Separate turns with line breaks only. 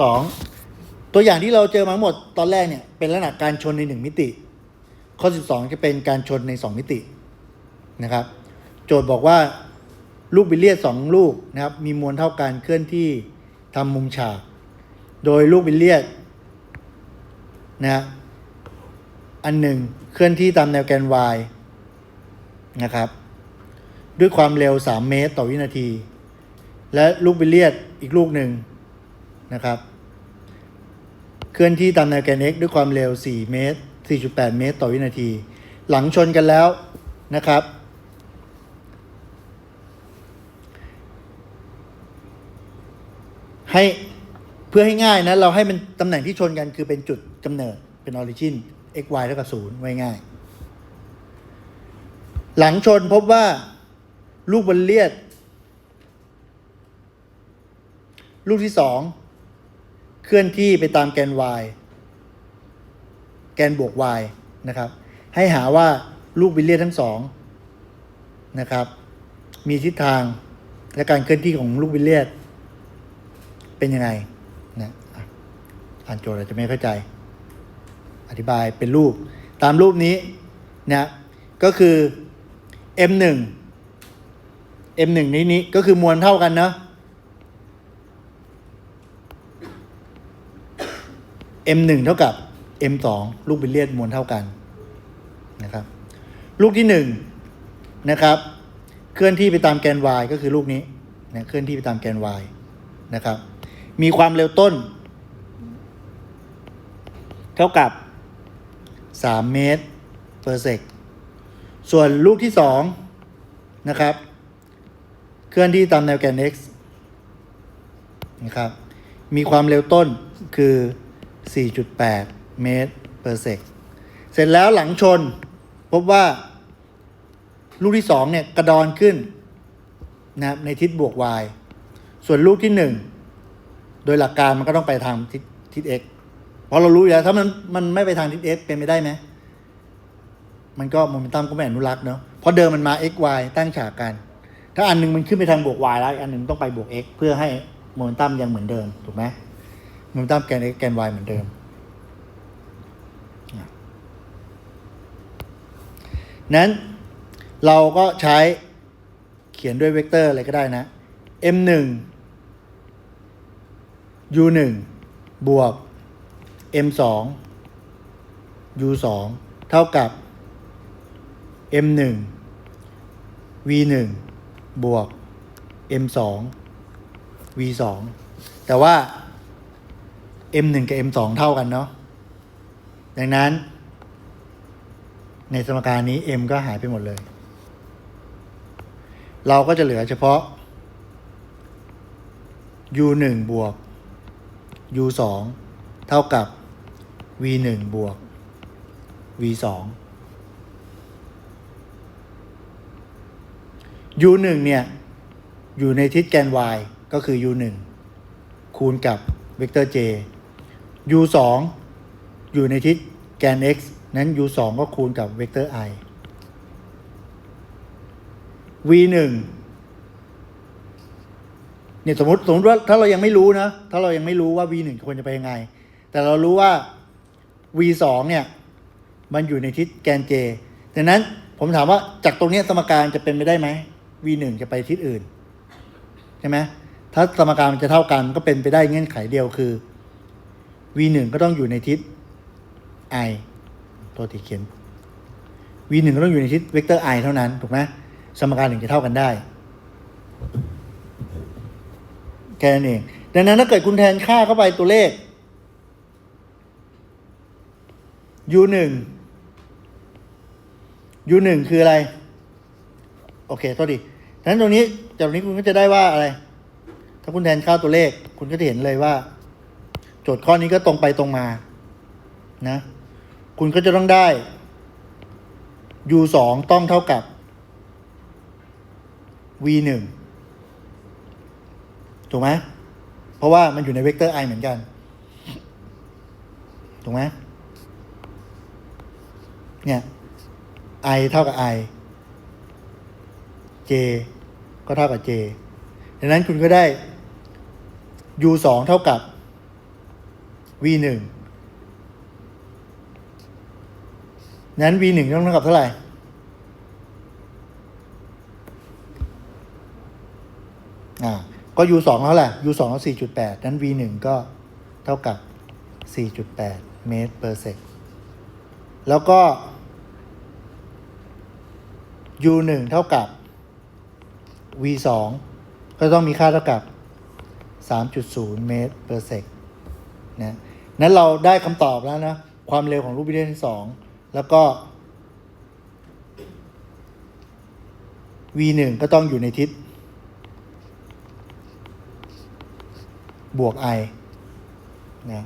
สองตัวอย่างที่เราเจอมาหมดตอนแรกเนี่ยเป็นลักษณะการชนในหนึ่งมิติ ข้อ 12 จะเป็นการชนใน 2 มิตินะครับ โจทย์บอกว่าลูกบิลเลียดสองลูกนะครับมีมวลเท่ากันเคลื่อนที่ทำมุมฉาก โดยลูกบิลเลียดนะอันหนึ่งเคลื่อนที่ตามแนวแกน y นะครับ ด้วยความเร็ว 3 เมตรต่อวินาที และลูกบิลเลียดอีกลูกหนึ่งนะครับ ลื่อนที่ตามแนวแกน x ด้วยความเร็ว 4 เมตร 4.8 เมตร ต่อวินาที หลังชนกันแล้วนะครับ ให้เพื่อให้ง่ายนะ เราให้มันตำแหน่งที่ชนกันคือเป็นจุดกำเนิดเป็นออริจิน x y เท่ากับศูนย์ไว้ง่าย หลังชนพบว่าลูกบอลเลียด ลูกที่สอง เคลื่อนที่ไปตามแกน y แกนบวก y นะครับ ให้หาว่าลูกบิลเลียดทั้งสองนะครับ มีทิศทางและการเคลื่อนที่ของลูกบิลเลียดเป็นยังไงนะอะอ่านโจทย์อาจจะไม่เข้าใจ อธิบายเป็นรูป ตามรูปนี้นะก็คือ m 1 m 1นี้นี้ก็คือมวลเท่ากันเนาะ m 1 เท่ากับ m 2 ลูกบิลเลียดมวลเท่ากันนะครับ ลูกที่หนึ่งนะครับ เคลื่อนที่ไปตามแกน y ก็คือลูกนี้นะเคลื่อนที่ไปตามแกน y นะครับ มีความเร็วต้น เท่ากับ 3 เมตร per sec ส่วนลูกที่สองนะครับ เคลื่อนที่ตามแนวแกน x นะครับ มีความเร็วต้นคือ 4.8 เมตร per sec เสร็จแล้วหลังชน พบว่า ลูกที่สองเนี่ยกระดอนขึ้นนะครับในทิศบวก y ส่วนลูกที่หนึ่งโดยหลักการมันก็ต้องไปทางทิศทิศ x เพราะเรารู้อยู่แล้วถ้ามันมันไม่ไปทางทิศ x เป็นไปได้ไหมมันก็โมเมนตัมก็ไม่อนุรักษ์เนาะเพราะเดิมมันมา x y ตั้งฉากกัน ถ้าอันหนึงมันขึ้นไปทางบวก y แล้วอันหนึ่งต้องไปบวก x เพื่อให้โมเมนตัมยังเหมือนเดิมถูกไหม โมเมนตัมแกน x แกน y เหมือนเดิม นั้นเราก็ใช้เขียนด้วยเวกเตอร์อะไรก็ได้นะ m 1 u 1บวก m 2 u 2เท่ากับ m 1 v 1บวก m 2 v 2แต่ว่า m 1 กับ m 2 เท่ากันเนาะดังนั้น ในสมการนี้ m ก็หายไปหมดเลย เราก็จะเหลือเฉพาะ u 1 บวก u 2 เท่ากับ v 1 บวก v 2 u 1 เนี่ย อยู่ในทิศแกน y ก็คือ u 1 คูณกับเวกเตอร์ j u 2อยู่ในทิศแกน x นั้น u 2ก็คูณกับเวกเตอร์ i v 1เนี่ยสมมติสมมติว่าถ้าเรายังไม่รู้นะ ถ้าเรายังไม่รู้ว่า v 1ควรจะไปยังไง แต่เรารู้ว่า v 2เนี่ย มันอยู่ในทิศแกน j ดังนั้นผมถามว่าจากตรงนี้สมการจะเป็นไปได้ไหม v 1จะไปทิศอื่น ใช่ไหมถ้าสมการมันจะเท่ากันก็เป็นไปได้เงื่อนไขเดียวคือ v 1 ก็ต้องอยู่ในทิศ i ตัวที่เขียน v 1 ก็ต้องอยู่ในทิศเวกเตอร์ i เท่านั้นถูกไหมสมการถึงจะเท่ากันได้แค่นั้นเองดังนั้นถ้าเกิดคุณแทนค่าเข้าไปตัวเลข u 1 u 1คืออะไร โอเคโทษดีดังนั้นตรงนี้จากตรงนี้คุณก็จะได้ว่าอะไร ถ้าคุณแทนค่าตัวเลข คุณก็จะเห็นเลยว่า โจทย์ข้อนี้ก็ตรงไปตรงมา นะ คุณก็จะต้องได้ u สองต้องเท่ากับ v หนึ่งถูกไหมเพราะว่ามันอยู่ในเวกเตอร์ i เหมือนกัน ถูกไหมเนี่ย i เท่ากับ i j ก็เท่ากับ j ดังนั้นคุณก็ได้ u สองเท่ากับ v 1 นั้น v 1 ต้องเท่ากับเท่าไหร่ อ่า ก็ u 2 เท่าไหร่ u 2แล้ว4.8 นั้น v 1 ก็เท่ากับ 4.8 เมตร per sec แล้วก็ u 1 เท่ากับ v 2 ก็ต้องมีค่าเท่ากับ 3.0 เมตร per sec นะ นั้นเราได้คำตอบแล้วนะ ความเร็วของรูปวิดีโอที่สองแล้วก็ v 1ก็ต้องอยู่ในทิศ บวก i นะ